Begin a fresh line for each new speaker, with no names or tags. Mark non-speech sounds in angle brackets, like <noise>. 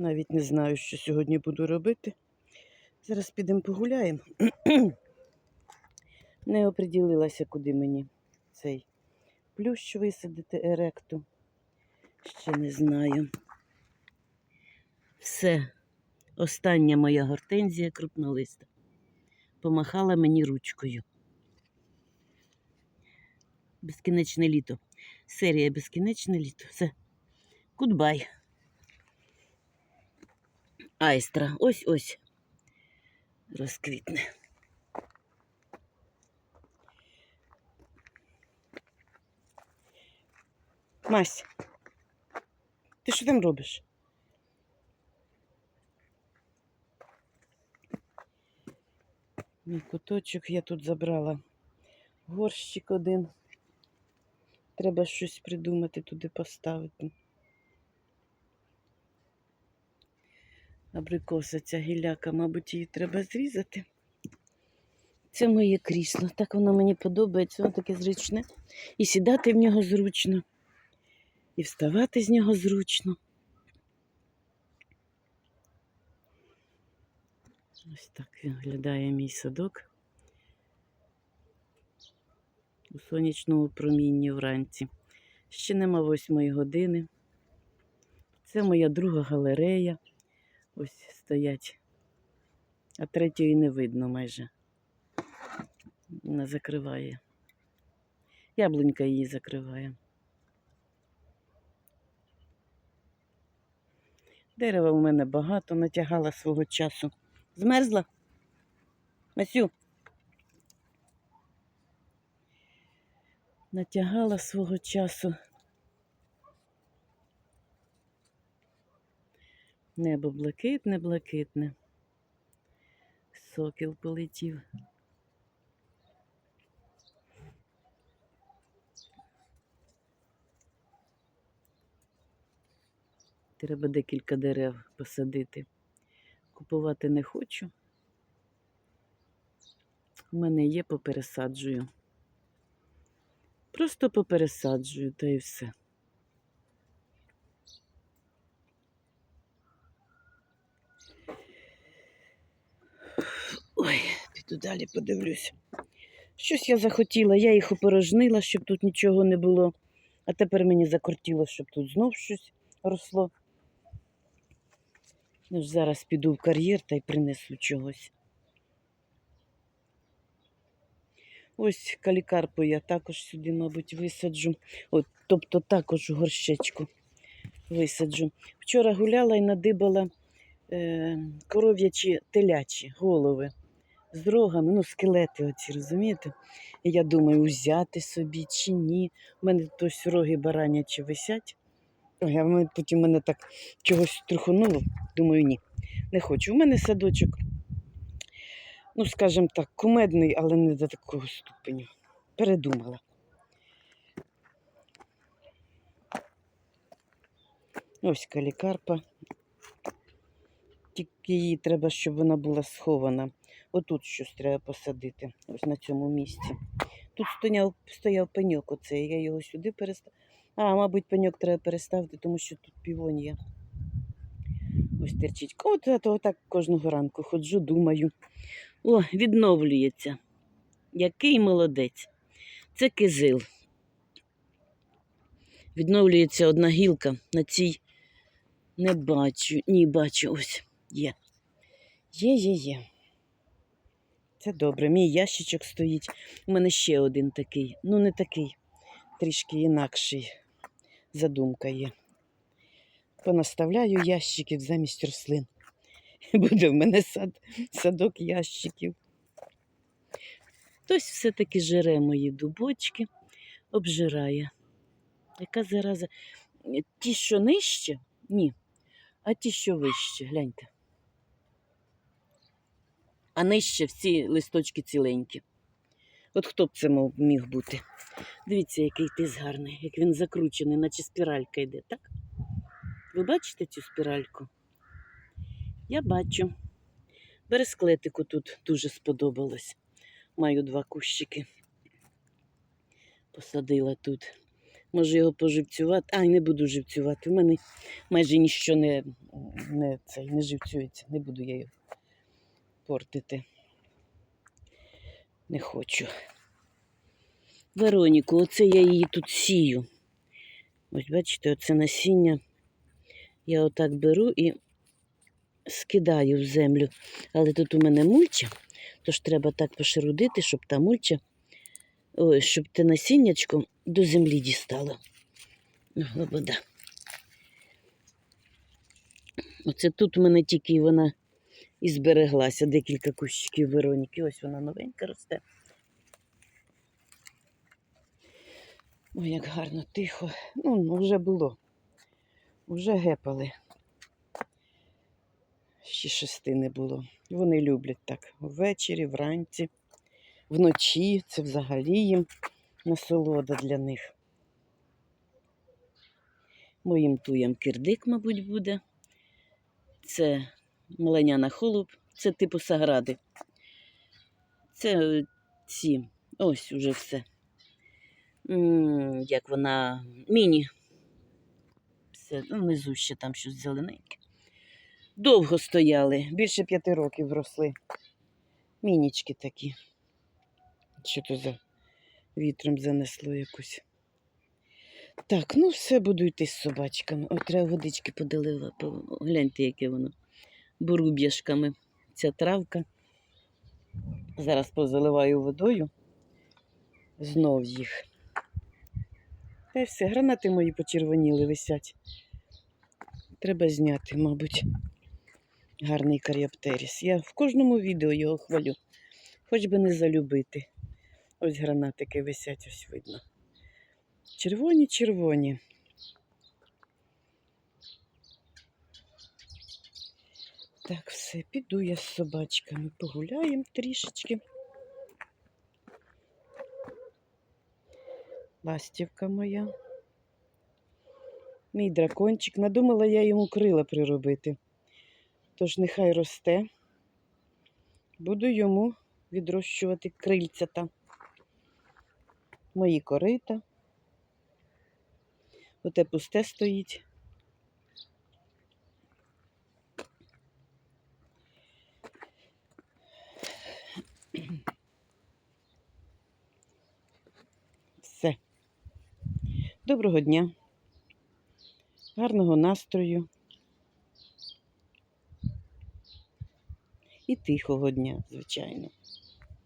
Навіть не знаю, що сьогодні буду робити. Зараз підемо погуляємо. <clears throat> Не оприділилася, куди мені цей плющ висадити еректу. Ще не знаю. Все. Остання моя гортензія крупнолиста. Помахала мені ручкою. Безкінечне літо. Серія безкінечне літо. Все. Гудбай. Айстра. Ось ось. Розквітне. Мась, ти що там робиш? Мій куточок я тут забрала горщик один. Треба щось придумати туди поставити. Абрикоса ця гіляка, мабуть, її треба зрізати. Це моє крісло. Так воно мені подобається, воно таке зручне. І сідати в нього зручно, і вставати з нього зручно. Ось так виглядає мій садок у сонячному промінні вранці. Ще нема восьмої години. Це моя друга галерея. Ось стоять. А третьої не видно майже. Вона закриває. Яблунька її закриває. Дерева у мене багато, натягала свого часу. Змерзла? Масю. Натягала свого часу. Небо блакитне, блакитне. Сокіл полетів. Треба декілька дерев посадити. Купувати не хочу. У мене є, попересаджую. Просто попересаджую, та і все. Ой, піду далі подивлюся. Щось я захотіла, я їх опорожнила, щоб тут нічого не було. А тепер мені закортіло, щоб тут знов щось росло. Ну зараз піду в кар'єр та й принесу чогось. Ось калікарпу я також сюди, мабуть, висаджу. От, тобто також горщечку висаджу. Вчора гуляла і надибала е, коров'ячі телячі голови з рогами, ну, скелети оці, розумієте? І я думаю, взяти собі чи ні. У мене тут ось роги баранячі висять. Мене- потім мене так чогось трухонуло. Думаю, ні, не хочу. У мене садочок, ну, скажімо так, кумедний, але не до такого ступеню. Передумала. Ось калікарпа. Її треба, щоб вона була схована. Отут щось треба посадити, ось на цьому місці. Тут стояв, стояв пеньок оцей, я його сюди перестав. А, мабуть, пеньок треба переставити, тому що тут півонія. Ось терчить. От я то так кожного ранку ходжу, думаю. О, відновлюється. Який молодець. Це кизил. Відновлюється одна гілка. На цій не бачу. Ні, бачу, ось є. Є, є, є. Це добре. Мій ящичок стоїть. У мене ще один такий. Ну, не такий, трішки інакший. Задумка є. Понаставляю ящиків замість рослин. <laughs> Буде в мене сад, садок ящиків. Хтось все-таки жере мої дубочки, обжирає. Яка зараза? Ті, що нижче? Ні. А ті, що вище, гляньте. А нижче всі листочки ціленькі. От хто б це міг бути? Дивіться, який тис гарний, як він закручений, наче спіралька йде, так? Ви бачите цю спіральку? Я бачу. Бересклетику тут дуже сподобалось. Маю два кущики. Посадила тут. Може його поживцювати. Ай, не буду живцювати. У мене майже ніщо не, не, цей, не живцюється. Не буду я його портити. Не хочу. Вероніку, оце я її тут сію. Ось бачите, оце насіння. Я отак беру і скидаю в землю. Але тут у мене мульча, тож треба так пошерудити, щоб та мульча, ой, щоб те насіннячко до землі дістало. Лобода. Оце тут у мене тільки вона і збереглася декілька кущиків Вероніки. Ось вона новенька росте. Ой, як гарно, тихо. Ну, ну, вже було. Вже гепали. Ще шести не було. Вони люблять так ввечері, вранці, вночі. Це взагалі їм насолода для них. Моїм туям кирдик, мабуть, буде. Це меленяна холуб, це типу сагради. Це е, ці, ось уже все. Як вона міні. Все, ну, внизу ще там щось зелененьке. Довго стояли, більше п'яти років росли. Мінічки такі. Що то за вітром занесло якусь. Так, ну все буду йти з собачками. Ой, треба водички подалила. по- Гляньте, яке воно. Боруб'яшками. Ця травка. Зараз позаливаю водою. Знов їх. Та й все, гранати мої почервоніли висять. Треба зняти, мабуть, гарний каріаптеріс. Я в кожному відео його хвалю, хоч би не залюбити. Ось гранатики висять, ось видно. Червоні, Так, все, піду я з собачками, погуляємо трішечки. Ластівка моя. Мій дракончик. Надумала я йому крила приробити. Тож нехай росте. Буду йому відрощувати крильцята. Мої корита. Оте пусте стоїть. Все. Доброго дня. Гарного настрою. І тихого дня, звичайно.